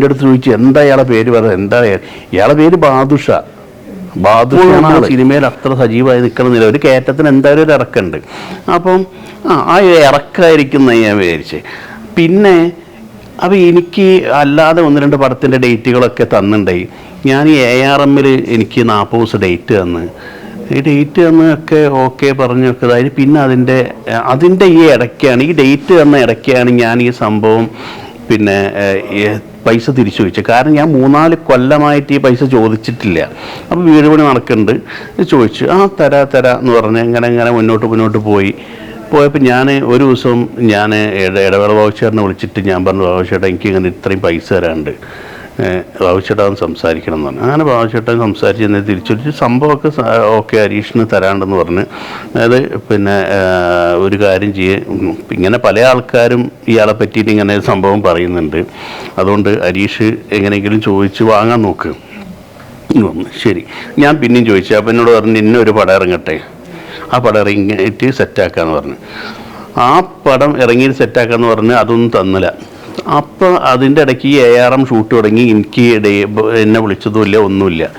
എന്റെ അടുത്ത് ചോദിച്ചു എന്താ ഇയാളെ പേര് പറയുന്നത് എന്താ ഇയാ- ഇയാളെ പേര് ബാദുഷ. ബാദുഷാണ്. സിനിമയിൽ അത്ര സജീവമായി നിൽക്കണമെന്നില്ല ഒരു കയറ്റത്തിന് എന്തായാലും ഒരു ഇറക്കുണ്ട് അപ്പം ആ ആ ഇറക്കായിരിക്കും എന്ന് ഞാൻ വിചാരിച്ച്. പിന്നെ അപ്പോൾ എനിക്ക് അല്ലാതെ ഒന്ന് രണ്ട് പടത്തിന്റെ ഡേറ്റുകളൊക്കെ തന്നിട്ടുണ്ടായി ഞാൻ ഈ എ ആർ എമ്മിൽ എനിക്ക് നാൽപ്പത് ദിവസം ഡേറ്റ് തന്ന്. ഈ ഡേറ്റ് തന്നൊക്കെ ഓക്കെ പറഞ്ഞൊക്കെ അതായത് പിന്നെ അതിന്റെ അതിന്റെ ഈ ഇടയ്ക്കാണ് ഈ ഡേറ്റ് തന്ന ഇടയ്ക്കാണ് ഞാൻ ഈ സംഭവം പിന്നെ പൈസ തിരിച്ചു ചോദിച്ചത് കാരണം ഞാൻ മൂന്നാൽ കൊല്ലമായിട്ട് ഈ പൈസ ചോദിച്ചിട്ടില്ല. അപ്പോൾ വീട് പണി നടക്കുന്നുണ്ട്. ചോദിച്ചു ആ തരാ തരാ എന്ന് പറഞ്ഞ് ഇങ്ങനെ ഇങ്ങനെ മുന്നോട്ട് മുന്നോട്ട് പോയി. പോയപ്പോൾ ഞാൻ ഒരു ദിവസം ഞാൻ ഇടവേള ബാബുച്ചേട്ടനെ വിളിച്ചിട്ട് ഞാൻ പറഞ്ഞു ബാബുച്ചേട്ടാ എനിക്ക് ഇങ്ങനെ ഇത്രയും പൈസ തരാനുണ്ട്. ബാബുച്ചേട്ടാ ഒന്ന് സംസാരിക്കണം എന്ന് പറഞ്ഞു. അങ്ങനെ ബാബുച്ചേട്ടൻ സംസാരിച്ച് എന്നെ തിരിച്ചൊരു സംഭവമൊക്കെ ഓക്കെ ഹരീഷിന് തരാണ്ടെന്ന് പറഞ്ഞ് അതായത് പിന്നെ ഒരു കാര്യം ചെയ്യേ. ഇങ്ങനെ പല ആൾക്കാരും ഇയാളെ പറ്റിയിട്ട് ഇങ്ങനെ സംഭവം പറയുന്നുണ്ട്. അതുകൊണ്ട് ഹരീഷ് എങ്ങനെയെങ്കിലും ചോദിച്ച് വാങ്ങാൻ നോക്ക്. ശരി. ഞാൻ പിന്നെയും ചോദിച്ചു. അപ്പം എന്നോട് പറഞ്ഞു ഇന്നൊരു പടം ഇറങ്ങട്ടെ. ആ പടം ഇറങ്ങിയിട്ട് സെറ്റാക്കാന്ന് പറഞ്ഞു. ആ പടം ഇറങ്ങി സെറ്റാക്കാന്ന് പറഞ്ഞ് അതൊന്നും തന്നില്ല. അപ്പോൾ അതിന്റെ ഇടയ്ക്ക് ഈ എ ആർ എം ഷൂട്ട് തുടങ്ങി. എനിക്ക് എന്നെ വിളിച്ചതുമില്ല ഒന്നുമില്ല.